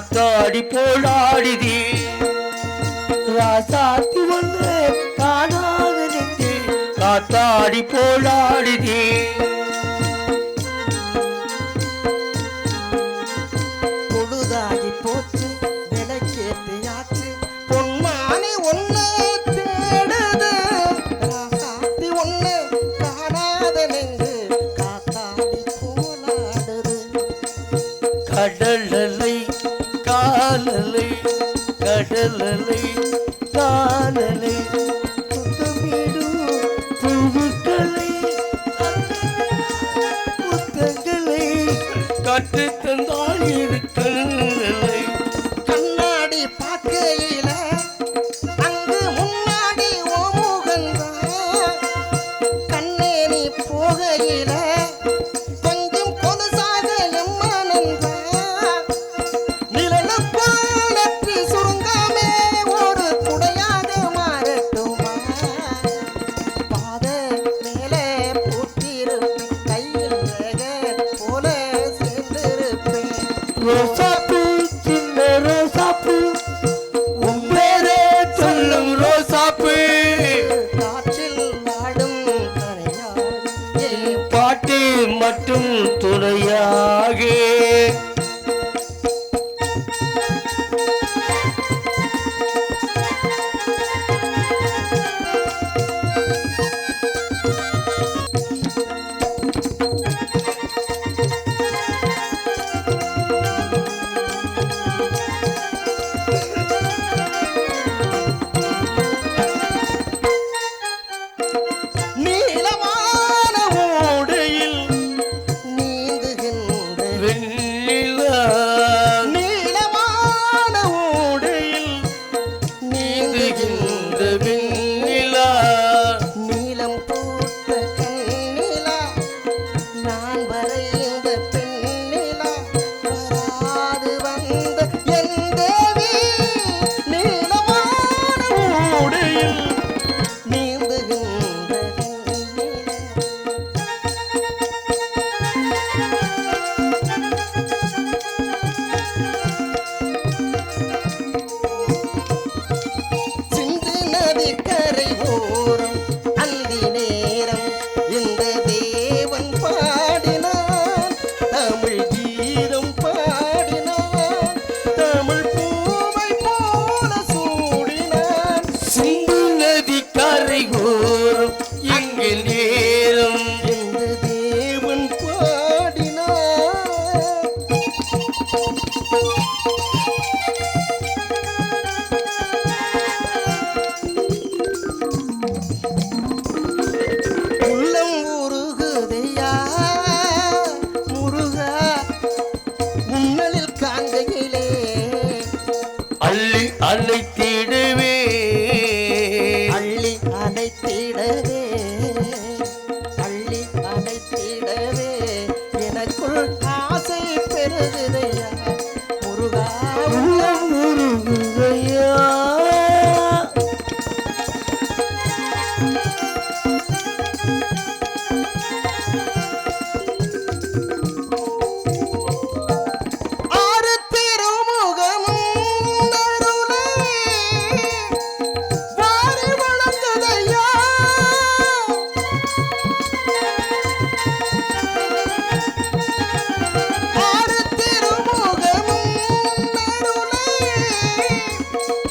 காத்தாடி போலாடுதே ராசாத்தி ஒன்று காணாது நின்று காத்தாடி போலாடுதே பொன்மானி ஒன்று தேடுது. ராசாத்தி ஒன்று அங்கில் நேரம் தேவன் பாடினார். உள்ளம் உருகுதையா? முருகா உன்னலில் காண்கையிலே. அள்ளி அள்ளி Yeah.